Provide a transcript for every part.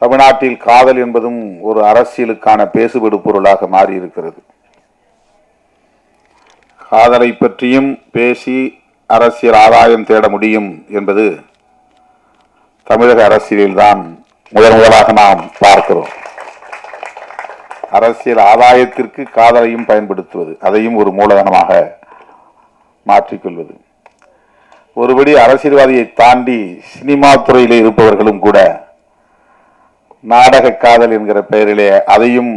தமிழ்நாட்டில் காதல் என்பதும் ஒரு அரசியலுக்கான பேசுபடு பொருளாக மாறியிருக்கிறது. காதலை பற்றியும் பேசி அரசியல் ஆதாயம் தேட முடியும் என்பது தமிழக அரசியலில்தான் முதன் முதலாக நாம் பார்க்கிறோம். அரசியல் ஆதாயத்திற்கு காதலையும் பயன்படுத்துவது அதையும் ஒரு மூலதனமாக மாற்றிக்கொள்வது. ஒருபடி அரசியல்வாதியை தாண்டி சினிமா துறையில் இருப்பவர்களும் கூட நாடக காதல் என்கிற பெயரிலே அதையும்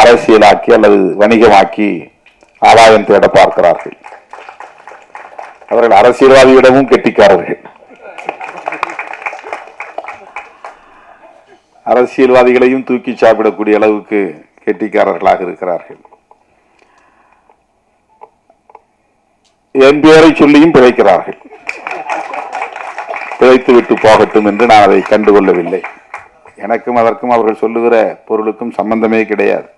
அரசியலாக்கி அல்லது வணிகமாக்கி ஆதாயம் தேட பார்க்கிறார்கள். அவர்கள் அரசியல்வாதியிடமும் கெட்டிக்காரர்கள். அரசியல்வாதிகளையும் தூக்கி சாப்பிடக்கூடிய அளவுக்கு கெட்டிக்காரர்களாக இருக்கிறார்கள். என் பெயரை சொல்லியும் பிழைக்கிறார்கள். பிழைத்து விட்டு போகட்டும் என்று நான் அதை கண்டுகொள்ளவில்லை. எனக்கும் அதற்கும் அவர்கள் சொல்லுகிற பொருளுக்கும் சம்பந்தமே கிடையாது.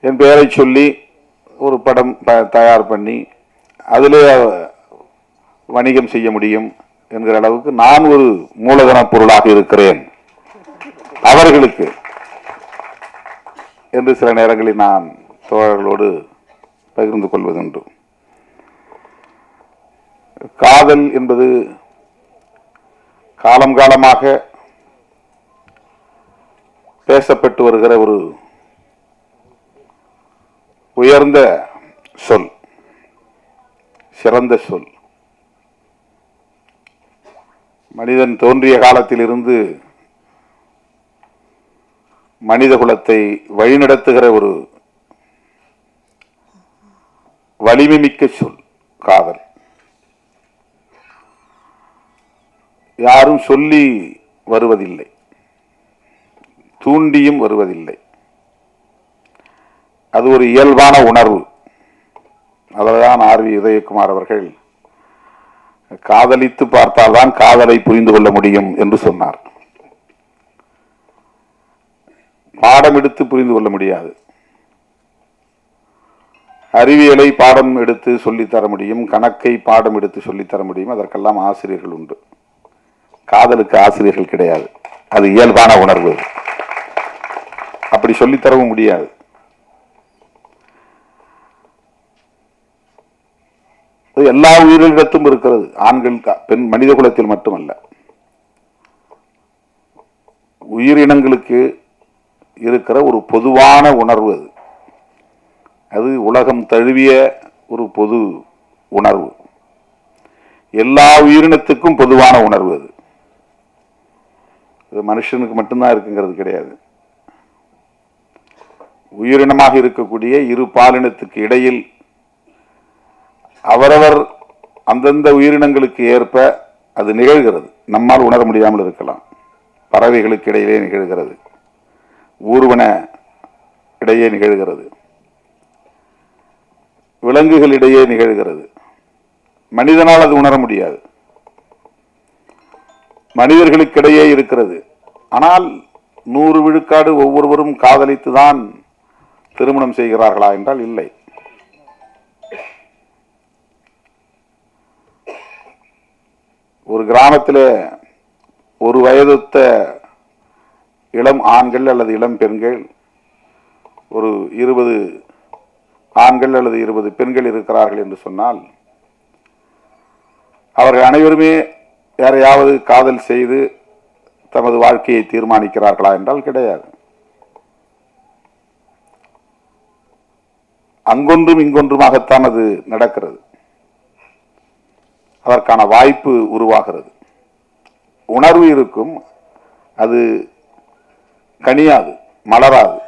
என் பெயரை சொல்லி ஒரு படம் தயார் பண்ணி அதிலே வணிகம் செய்ய முடியும் என்கிற அளவுக்கு நான் ஒரு மூலதன பொருளாக இருக்கிறேன். அவர்களுக்கு. என்று சில நேரங்களில் நான் தோழர்களோடு பகிர்ந்து கொள்வதுண்டு. காதல் என்பது காலம் காலமாக பேசப்பட்டு வருகிற ஒரு உயர்ந்த சொல் சிறந்த சொல். மனிதன் தோன்றிய காலத்திலிருந்து மனித குலத்தை வழிநடத்துகிற ஒரு வலிமை மிக்க சொல் காதல். யாரும் சொல்லி வருவதில்லை. தூண்டியும் வருவதில்லை. அது ஒரு இயல்பான உணர்வு. அதல்தான் ஆர் வி உதயகுமார் அவர்கள் காதலித்து பார்த்தால்தான் காதலை புரிந்து கொள்ள முடியும் என்று சொன்னார். பாடம் எடுத்து புரிந்து கொள்ள முடியாது. அறிவியலை பாடம் எடுத்து சொல்லித்தர முடியும் கணக்கை பாடம் எடுத்து சொல்லித்தர முடியும் அதற்கெல்லாம் ஆசிரியர்கள் உண்டு. காதலுக்கு ஆசிரியர்கள் கிடையாது. அது இயல்பான உணர்வு. அப்படி சொல்லித்தரவும் முடியாது. எல்லா உயிரினத்திலும் இருக்கிறது. ஆண்கள் பெண் மனித குலத்தில் மட்டுமல்ல. உயிரினங்களுக்கு இருக்கிற ஒரு பொதுவான உணர்வு அது. அது உலகம் தழுவிய ஒரு பொது உணர்வு. எல்லா உயிரினத்துக்கும் பொதுவான உணர்வு அது. இது மனுஷனுக்கு மட்டும்தான் இருக்குங்கிறது கிடையாது. உயிரினமாக இருக்கக்கூடிய இரு பாலினத்துக்கு இடையில் அவரவர் அந்தந்த உயிரினங்களுக்கு ஏற்ப அது நிகழ்கிறது. நம்மால் உணர முடியாமல் இருக்கலாம். பறவைகளுக்கு இடையிலே நிகழ்கிறது. ஊர்வன இடையே நிகழ்கிறது. விலங்குகளிடையே நிகழ்கிறது. மனிதனால் அது உணர முடியாது. மனிதர்களுக்கிடையே இருக்கிறது. ஆனால் நூறு விழுக்காடு ஒவ்வொருவரும் காதலித்து தான் திருமணம் செய்கிறார்களா என்றால் இல்லை. ஒரு கிராமத்தில் ஒரு வயதுத்த இளம் ஆண்கள் அல்லது இளம் பெண்கள் ஒரு இருபது ஆண்கள் அல்லது இருபது பெண்கள் இருக்கிறார்கள் என்று சொன்னால் அவர்கள் அனைவருமே யாரையாவது காதல் செய்து தமது வாழ்க்கையை தீர்மானிக்கிறார்களா என்றால் கிடையாது. அங்கொன்றும் இங்கொன்றுமாகத்தான் அது நடக்கிறது. அதற்கான வாய்ப்பு உருவாகிறது. உணர்வு இருக்கும். அது கனியாது மலராது.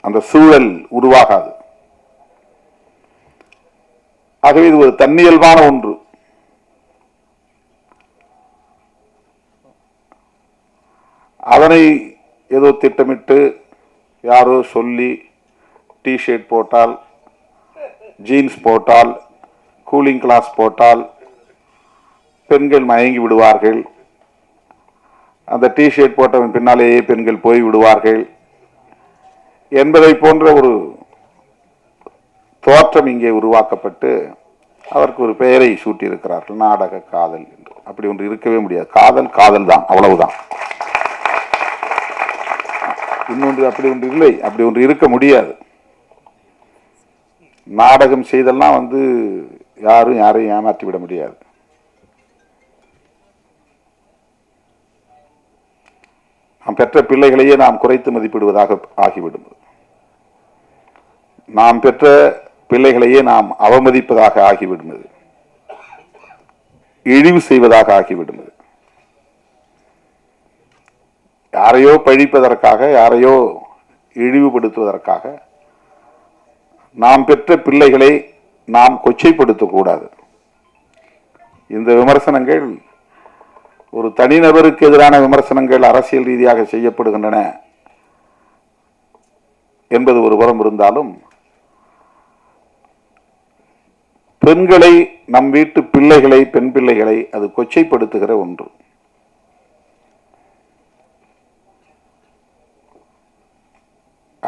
அந்த சூழல் உருவாகாது. ஆகவே இது ஒரு தன்னியல்பான ஒன்று. அதனை ஏதோ திட்டமிட்டு யாரோ சொல்லி டிஷர்ட் போட்டால் ஜீன்ஸ் போட்டால் கூலிங் கிளாஸ் போட்டால் பெண்கள் மயங்கி விடுவார்கள். அந்த டிஷர்ட் போட்டவன் பின்னாலேயே பெண்கள் போய் விடுவார்கள். என்பதை போன்ற ஒரு தோற்றம் இங்கே உருவாக்கப்பட்டு அதற்கு ஒரு பெயரை சூட்டியிருக்கிறார்கள் நாடக காதல் என்று. அப்படி ஒன்று இருக்கவே முடியாது. காதல் காதல் தான் அவ்வளவுதான். இன்னொன்று அப்படி ஒன்று இல்லை அப்படி ஒன்று இருக்க முடியாது. நாடகம் செய்தெல்லாம் வந்து யாரும் யாரையும் ஏமாற்றி விட முடியாது. நாம் பெற்ற பிள்ளைகளையே நாம் குறைத்து மதிப்பிடுவதாக ஆகிவிடும். நாம் பெற்ற பிள்ளைகளையே நாம் அவமதிப்பதாக ஆகிவிடும் இழிவு செய்வதாக ஆகிவிடும் இது. யாரையோ பழிப்பதற்காக யாரையோ இழிவுபடுத்துவதற்காக நாம் பெற்ற பிள்ளைகளை நாம் கொச்சைப்படுத்தக்கூடாது இந்த விமர்சனங்கள் ஒரு தனிநபருக்கு எதிரான விமர்சனங்கள் அரசியல் ரீதியாக செய்யப்படுகின்றன என்பது ஒரு புறம் இருந்தாலும் பெண்களை நம் வீட்டு பிள்ளைகளை பெண் பிள்ளைகளை அது கொச்சைப்படுத்துகிற ஒன்று.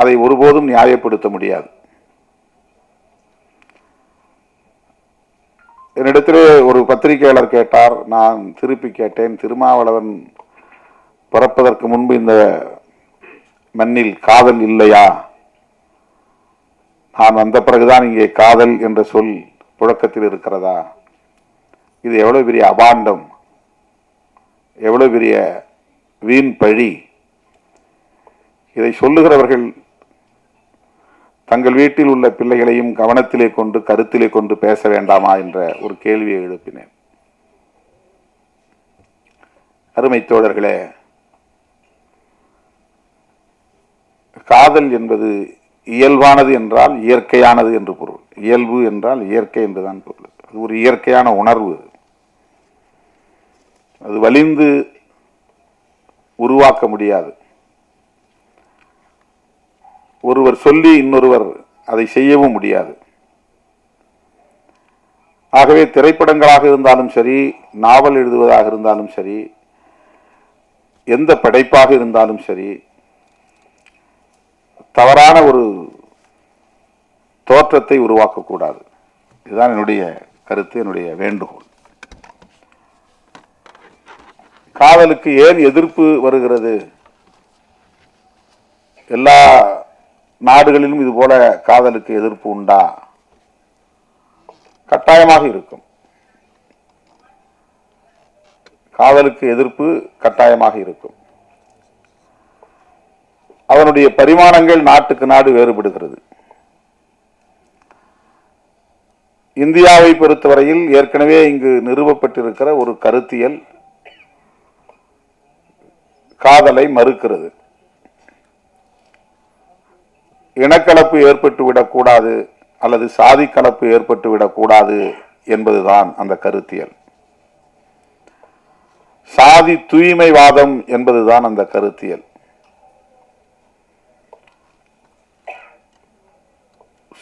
அதை ஒருபோதும் நியாயப்படுத்த முடியாது. என்னிடத்திலே ஒரு பத்திரிகையாளர் கேட்டார். நான் திருப்பி கேட்டேன். திருமாவளவன் பிறப்பதற்கு முன்பு இந்த மண்ணில் காதல் இல்லையா? நான் வந்த பிறகுதான் இங்கே காதல் என்ற சொல் புழக்கத்தில் இருக்கிறதா? இது எவ்வளவு பெரிய அபாண்டம். எவ்வளவு பெரிய வீண் பழி. இதை சொல்லுகிறவர்கள் தங்கள் வீட்டில் உள்ள பிள்ளைகளையும் கவனத்திலே கொண்டு கருத்திலே கொண்டு பேச வேண்டாமா என்ற ஒரு கேள்வியை எழுப்பினேன். அருமை தோழர்களே காதல் என்பது இயல்பானது என்றால் இயற்கையானது என்று பொருள். இயல்பு என்றால் இயற்கை என்றுதான் பொருள். அது ஒரு இயற்கையான உணர்வு. அது வலிந்து உருவாக்க முடியாது. ஒருவர் சொல்லி இன்னொருவர் அதை செய்யவும் முடியாது. ஆகவே திரைப்படங்களாக இருந்தாலும் சரி நாவல் எழுதுவதாக இருந்தாலும் சரி எந்த படைப்பாக இருந்தாலும் சரி தவறான ஒரு தோற்றத்தை உருவாக்கக்கூடாது. இதுதான் என்னுடைய கருத்து என்னுடைய வேண்டுகோள். காதலுக்கு ஏன் எதிர்ப்பு வருகிறது? எல்லா நாடுகளிலும் இது போல காதலுக்கு எதிர்ப்பு உண்டா? கட்டாயமாக இருக்கும். காதலுக்கு எதிர்ப்பு கட்டாயமாக இருக்கும். அதனுடைய பரிமாணங்கள் நாட்டுக்கு நாடு வேறுபடுகிறது. இந்தியாவை பொறுத்தவரையில் ஏற்கனவே இங்கு நிறுவப்பட்டிருக்கிற ஒரு கருத்தியல் காதலை மறுக்கிறது. இனக்கலப்பு ஏற்பட்டு விடக்கூடாது அல்லது சாதி கலப்பு ஏற்பட்டு விடக்கூடாது என்பதுதான் அந்த கருத்தியல். சாதி தூய்மைவாதம் என்பதுதான் அந்த கருத்தியல்.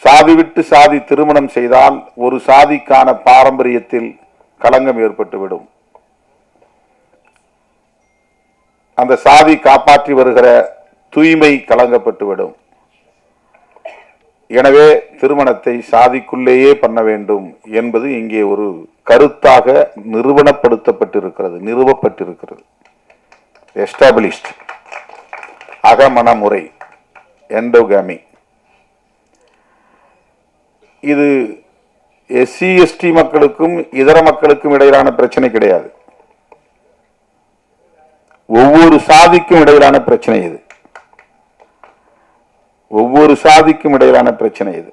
சாதி விட்டு சாதி திருமணம் செய்தால் ஒரு சாதிக்கான பாரம்பரியத்தில் களங்கம் ஏற்பட்டுவிடும் அந்த சாதி காப்பாற்றி வருகிற தூய்மை கலங்கப்பட்டுவிடும் எனவே திருமணத்தை சாதிக்குள்ளேயே பண்ண வேண்டும் என்பது இங்கே ஒரு கருத்தாக நிறுவனப்படுத்தப்பட்டிருக்கிறது நிறுவப்பட்டிருக்கிறது. எஸ்டாபிளிஷ்ட் அகமணமுறை எண்டோகாமி இது எஸ்சி எஸ்டி மக்களுக்கும் இதர மக்களுக்கும் இடையிலான பிரச்சனை கிடையாது. ஒவ்வொரு சாதிக்கும் இடையிலான பிரச்சனை இது. ஒவ்வொரு சாதிக்கும் இடையிலான பிரச்சனை இது.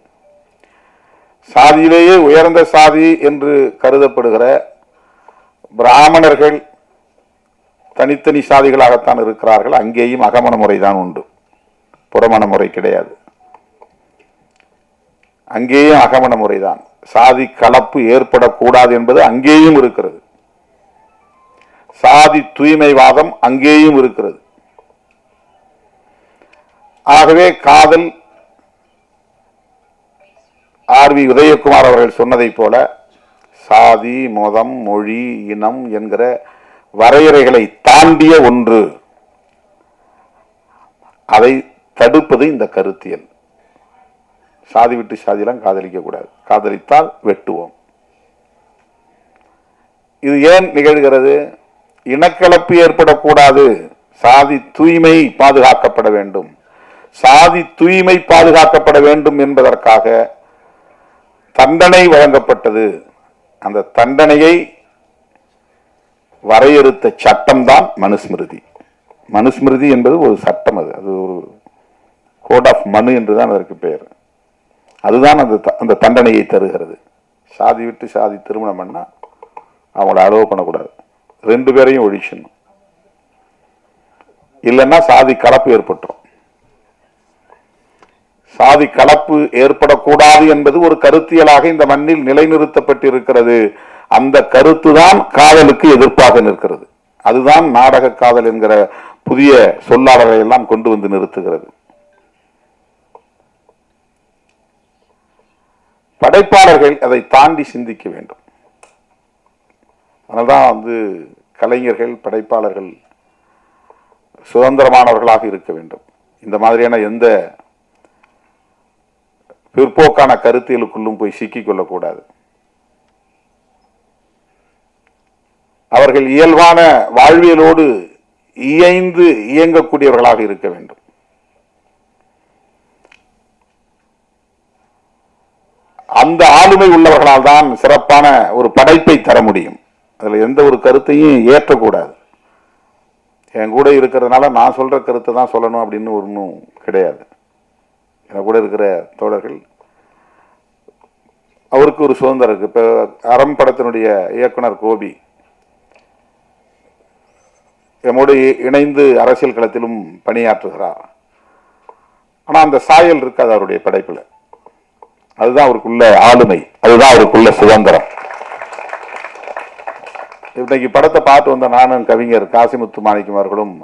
சாதியிலேயே உயர்ந்த சாதி என்று கருதப்படுகிற பிராமணர்கள் தனித்தனி சாதிகளாகத்தான் இருக்கிறார்கள். அங்கேயும் அகமண முறைதான் உண்டு. புறமண முறை கிடையாது. அங்கேயும் அகமண முறைதான் சாதி கலப்பு ஏற்படக்கூடாது என்பது அங்கேயும் இருக்கிறது. சாதி தூய்மைவாதம் அங்கேயும் இருக்கிறது. ஆகவே காதல் ஆர் வி உதயகுமார் அவர்கள் சொன்னதைப் போல சாதி மதம் மொழி இனம் என்கிற வரையறைகளை தாண்டிய ஒன்று. அதை தடுப்பது இந்த கருத்தியல். சாதி விட்டு சாதியெல்லாம் காதலிக்க கூடாது. காதலித்தால் வெட்டுவோம். இது ஏன் நிகழ்கிறது? இனக்கலப்பு ஏற்படக்கூடாது. சாதி தூய்மை பாதுகாக்கப்பட வேண்டும். சாதி தூய்மை பாதுகாக்கப்பட வேண்டும் என்பதற்காக தண்டனை வழங்கப்பட்டது. அந்த தண்டனையை வரையறுத்த சட்டம்தான் மனுஸ்மிருதி. மனுஸ்மிருதி என்பது ஒரு சட்டம் அது. அது ஒரு கோட் ஆஃப் மனு என்றுதான் அதற்கு பெயர். அதுதான் அந்த அந்த தண்டனையை தருகிறது. சாதி விட்டு சாதி திருமணம் பண்ணா அவங்கள அலோவ் பண்ணக்கூடாது. ரெண்டு பேரையும் ஒழிச்சிடணும். இல்லைன்னா சாதி கலப்பு ஏற்பட்டுரும். சாதி கலப்பு ஏற்படக்கூடாது என்பது ஒரு கருத்தியலாக இந்த மண்ணில் நிலைநிறுத்தப்பட்டிருக்கிறது. அந்த கருத்துதான் காதலுக்கு எதிர்ப்பாக நிற்கிறது. அதுதான் நாடக காதல் என்கிற புதிய சொல்லாடலை எல்லாம் கொண்டு வந்து நிறுத்துகிறது. படைப்பாளர்கள் அதை தாண்டி சிந்திக்க வேண்டும். அதனால்தான் வந்து கலைஞர்கள் படைப்பாளர்கள் சுதந்திரமானவர்களாக இருக்க வேண்டும். இந்த மாதிரியான எந்த பிற்போக்கான கருத்தியலுக்குள்ளும் போய் சிக்கிக்கொள்ளக்கூடாது அவர்கள் இயல்பான வாழ்வியலோடு இயைந்து இயங்கக்கூடியவர்களாக இருக்க வேண்டும். அந்த ஆளுமை உள்ளவர்களால் தான் சிறப்பான ஒரு படைப்பை தர முடியும். அதுல எந்த ஒரு கருத்தையும் ஏற்றக்கூடாது. என் கூட இருக்கிறதுனால நான் சொல்ற கருத்தை தான் சொல்லணும் அப்படின்னு ஒன்றும் கிடையாது. என கூட இருக்கிற தோழர்கள் அவருக்கு ஒரு சுதந்திரம் இருக்குது இப்போ அறம் படத்தினுடைய இயக்குனர் கோபி எம்மோடு இணைந்து அரசியல் களத்திலும் பணியாற்றுகிறார். ஆனால் அந்த சாயல் இருக்காது அவருடைய படைப்பில். அதுதான் அவருக்குள்ள ஆளுமை. அதுதான் அவருக்குள்ள சுதந்திரம். இன்னைக்கு படத்தை பார்த்து வந்த நானும் கவிஞர் காசிமுத்து மாணிக்கம் அவர்களும்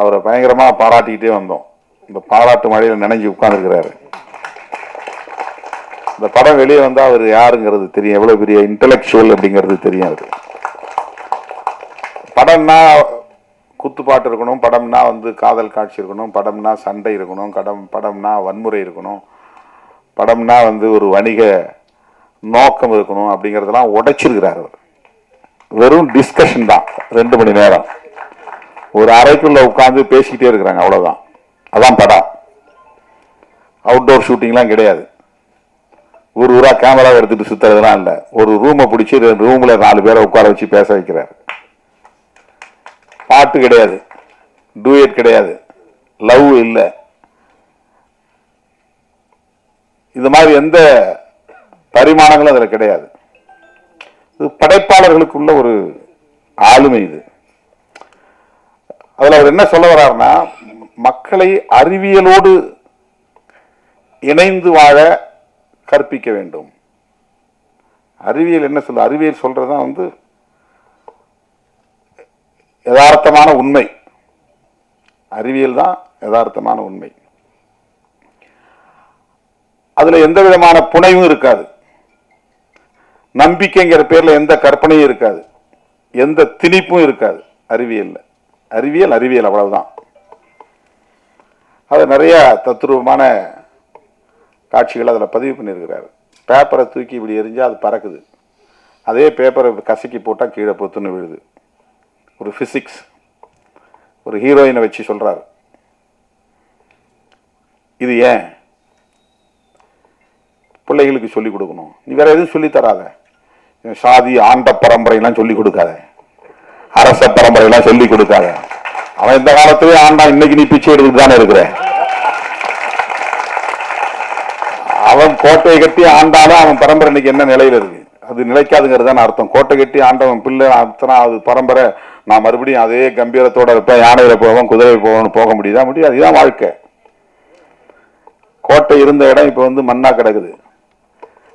அவரை பயங்கரமாக பாராட்டிக்கிட்டே வந்தோம். இந்த பாராட்டு மழையில் நினைஞ்சு உட்கார்ந்துருக்கிறாரு. இந்த படம் வெளியே வந்தால் அவர் யாருங்கிறது தெரியும். எவ்வளோ பெரிய இன்டலெக்சுவல் அப்படிங்கிறது தெரியும் அவருக்கு படம்னா குத்துப்பாட்டு இருக்கணும் படம்னா வந்து காதல் காட்சி இருக்கணும் படம்னா சண்டை இருக்கணும் கடம் படம்னா வன்முறை இருக்கணும் படம்னா வந்து ஒரு வணிக நோக்கம் இருக்கணும் அப்படிங்கிறதெல்லாம் உடைச்சிருக்கிறார் அவர். வெறும் டிஸ்கஷன் தான் ரெண்டு மணி நேரம். ஒரு அறைக்குள்ளே உட்காந்து பேசிக்கிட்டே இருக்கிறாங்க அவ்வளோதான் அதான் படம். அவுட்டோர் ஷூட்டிங்லாம் கிடையாது. ஊர் ஊரா கேமரா எடுத்துட்டு சுத்துறதுலாம் இல்ல. ஒரு ரூமை பிடிச்சி ரூமில் நாலு பேரை உட்கார வச்சு பேச வைக்கிறார். பாட்டு கிடையாது. டூயட் கிடையாது. லவ் இல்லை. இது மாதிரி எந்த பரிமாணங்களும் அதுல கிடையாது. இது படைப்பாளர்களுக்குள்ள ஒரு ஆளுமை இது. அதில் அவர் என்ன சொல்ல வர்றாருன்னா மக்களை அறிவியலோடு இணைந்து வாழ கற்பிக்க வேண்டும். அறிவியல் என்ன சொல்ல அறிவியல் சொல்றதுதான் வந்து யதார்த்தமான உண்மை. அறிவியல் தான் யதார்த்தமான உண்மை. அதுல எந்த விதமான புனைவும் இருக்காது. நம்பிக்கைங்கிற பேர்ல எந்த கற்பனையும் இருக்காது. எந்த திணிப்பும் இருக்காது அறிவியல்ல. அறிவியல் அறிவியல் அவ்வளவுதான். அது நிறைய தத்ரூபமான காட்சிகள் அதில் பதிவு பண்ணியிருக்கிறாரு. பேப்பரை தூக்கி இப்படி எரிஞ்சால் அது பறக்குது. அதே பேப்பரை கசக்கி போட்டால் கீழே பொத்துன்னு விழுது. ஒரு ஃபிசிக்ஸ் ஒரு ஹீரோயினை வச்சு சொல்கிறாரு இது ஏன்? பிள்ளைகளுக்கு சொல்லிக் கொடுக்கணும். நீ வேற எதுவும் சொல்லி தராத. சாதி ஆண்ட பரம்பரையெல்லாம் சொல்லிக் கொடுக்காத. அரச பரம்பரையெல்லாம் சொல்லிக் கொடுக்காத. அவன் இந்த காலத்திலே ஆண்டான் இன்னைக்கு நீ பிச்சை எடுத்துட்டு தானே இருக்கிற? அவன் கோட்டையை கட்டி ஆண்டாலும் அவன் பரம்பரை இன்னைக்கு என்ன நிலையில இருக்கு? அது நிலைக்காதுங்கிறது தான் அர்த்தம். கோட்டை கட்டி ஆண்டவன் பிள்ளை அத்தனை அது பரம்பரை. நான் மறுபடியும் அதே கம்பீரத்தோட இருப்பேன். யானையில போவோம் குதிரை போவோம்னு போக முடியுதா? முடியும் அதுதான் வாழ்க்கை. கோட்டை இருந்த இடம் இப்ப வந்து மண்ணா கிடக்குது.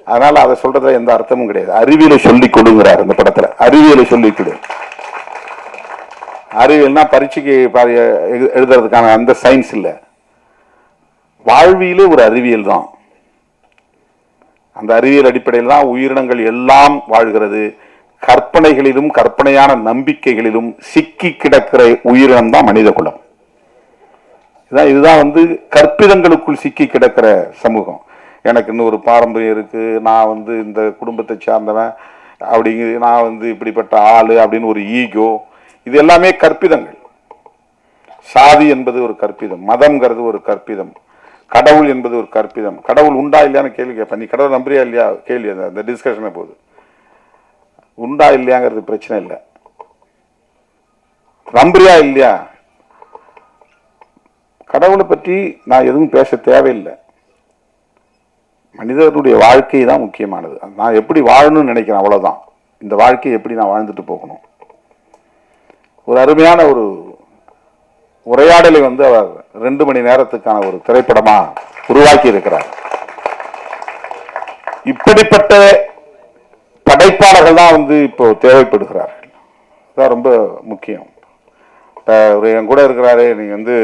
அதனால அதை சொல்றதுல எந்த அர்த்தமும் கிடையாது. அறிவியலை சொல்லி கொடுங்கிறார் இந்த படத்துல. அறிவியலை சொல்லி கொடு. அறிவியல்னா பரீட்சைக்கு எழு- எழுதுறதுக்கான அந்த சயின்ஸ் இல்லை. வாழ்வியலே ஒரு அறிவியல் தான். அந்த அறிவியல் அடிப்படையில் தான் உயிரினங்கள் எல்லாம் வாழ்கிறது. கற்பனைகளிலும் கற்பனையான நம்பிக்கைகளிலும் சிக்கி கிடக்கிற உயிரினம் தான் மனித குலம். இதான் இதுதான் வந்து கற்பிதங்களுக்குள் சிக்கி கிடக்கிற சமூகம். எனக்கு இன்னும் ஒரு பாரம்பரியம் இருக்குது நான் வந்து இந்த குடும்பத்தை சார்ந்தவன். அப்படிங்கிறது நான் வந்து இப்படிப்பட்ட ஆள் அப்படின்னு ஒரு ஈகோ இது எல்லாமே கற்பிதங்கள். சாதி என்பது ஒரு கற்பிதம் மதம்ங்கிறது ஒரு கற்பிதம் கடவுள் என்பது ஒரு கற்பிதம். கடவுள் உண்டா இல்லையான்னு கேள்வி கேட்பேன் நீ கடவுள் நம்புறியா இல்லையா? கேள்வி அந்த டிஸ்கஷனே போகுது. உண்டா இல்லையாங்கிறது பிரச்சனை இல்லை. நம்புறியா இல்லையா? கடவுளை பற்றி நான் எதுவும் பேச தேவையில்லை. மனிதனுடைய வாழ்க்கை தான் முக்கியமானது. நான் எப்படி வாழணும்னு நினைக்கிறேன் அவ்வளோதான் இந்த வாழ்க்கையை எப்படி நான் வாழ்ந்துட்டு போகணும்? ஒரு அருமையான ஒரு உரையாடலை வந்து அவர் ரெண்டு மணி நேரத்துக்கான ஒரு திரைப்படமாக உருவாக்கி இருக்கிறார். இப்படிப்பட்ட படைப்பாளர்கள் தான் வந்து இப்போ தேவைப்படுகிறார்கள். அதான் ரொம்ப முக்கியம். இப்போ ஒரு என் கூட இருக்கிறாரு நீங்கள் வந்து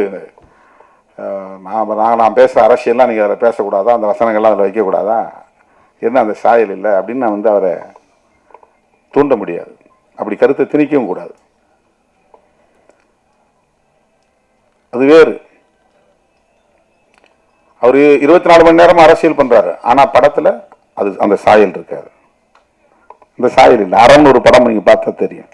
நான் நான் நான் பேசுகிற அரசியல்லாம் நீங்கள் அதில் பேசக்கூடாதா? அந்த வசனங்கள்லாம் அதில் வைக்கக்கூடாதா? என்ன அந்த சாயல் இல்லை? அப்படின்னு நான் வந்து அவரை தூண்ட முடியாது. அப்படி கருத்தை திணிக்கவும் கூடாது. அது வேறு. அவர் இருபத்தி நாலு மணி நேரம் அரசியல் பண்ணுறாரு ஆனா படத்துல அது அந்த சாயல் இருக்காது அந்த சாயல் இல்லை. அறம்னு ஒரு படம் நீங்கள் பார்த்தா தெரியும்.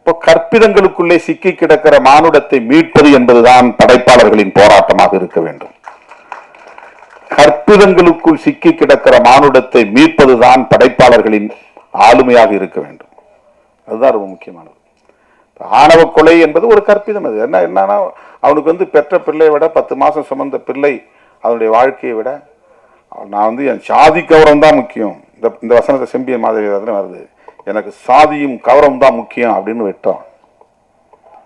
இப்போ கற்பிதங்களுக்குள்ளே சிக்கி கிடக்கிற மானுடத்தை மீட்பது என்பதுதான் படைப்பாளர்களின் போராட்டமாக இருக்க வேண்டும். கற்பிதங்களுக்குள் சிக்கி கிடக்கிற மானுடத்தை மீட்பதுதான் படைப்பாளர்களின் ஆளுமையாக இருக்க வேண்டும். அதுதான் ரொம்ப முக்கியமானது. ஆணவ கொலை என்பது ஒரு கற்பிதம் அது. என்ன என்னன்னா அவனுக்கு வந்து பெற்ற பிள்ளையை விட பத்து மாசம் சுமந்த பிள்ளை அவனுடைய வாழ்க்கையை விட நான் வந்து என் சாதி கௌரவம் தான் முக்கியம். இந்த இந்த வசனத்தை செம்பிய மாதிரி வருது. எனக்கு சாதியும் கௌரவம் தான் முக்கியம் அப்படின்னு விட்டோம்.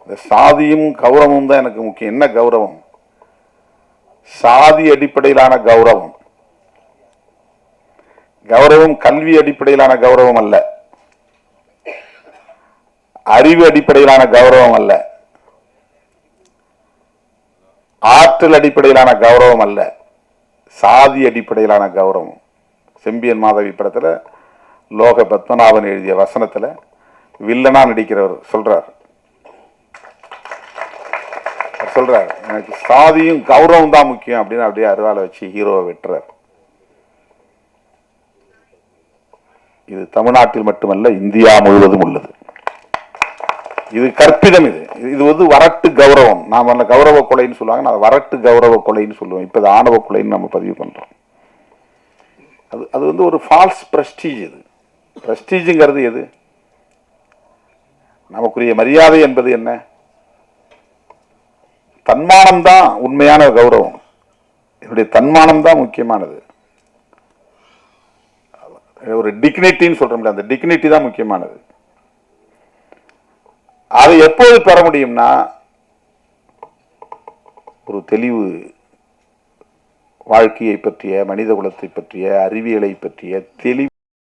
இந்த சாதியும் கௌரவமும் தான் எனக்கு முக்கியம். என்ன கௌரவம்? சாதி அடிப்படையிலான கௌரவம். கௌரவம் கல்வி அடிப்படையிலான கௌரவம் அல்ல. அறிவு அடிப்படையிலான கௌரவம் அல்ல. ஆற்றல் அடிப்படையிலான கௌரவம் அல்ல. சாதி அடிப்படையிலான கௌரவம். செம்பியன் மாதவி படத்தில் லோக பத்மநாபன் எழுதிய வசனத்தில் வில்லனா நடிக்கிறவர் சொல்றார். சொல்றார் எனக்கு சாதியும் கௌரவம் தான் முக்கியம் அப்படின்னு அப்படியே அருவாலை வச்சு ஹீரோவை வெட்டுறார். இது தமிழ்நாட்டில் மட்டுமல்ல இந்தியா முழுவதும் உள்ளது. இது கற்பிதம் இது. இது வந்து வரட்டு கௌரவம். நாம் அந்த கௌரவ கொலைன்னு சொல்லுவாங்க நான் வரட்டு கௌரவ கொலைன்னு சொல்லுவோம் இப்போ இது ஆணவ கொலைன்னு நம்ம பதிவு பண்ணுறோம் அது அது வந்து ஒரு ஃபால்ஸ் ப்ரெஸ்டீஜ் இது. பிரஸ்டீஜுங்கிறது எது? நமக்குரிய மரியாதை என்பது என்ன? தன்மானம் தான் உண்மையான கௌரவம். என்னுடைய தன்மானம் தான் முக்கியமானது. ஒரு டிக்னிட்டின்னு சொல்றோம்ல அந்த டிக்னிட்டி தான் முக்கியமானது. அதை எப்போது பெற முடியும்னா ஒரு தெளிவு வாழ்க்கையை பற்றிய மனித குலத்தை பற்றிய அறிவியலை பற்றிய தெளிவு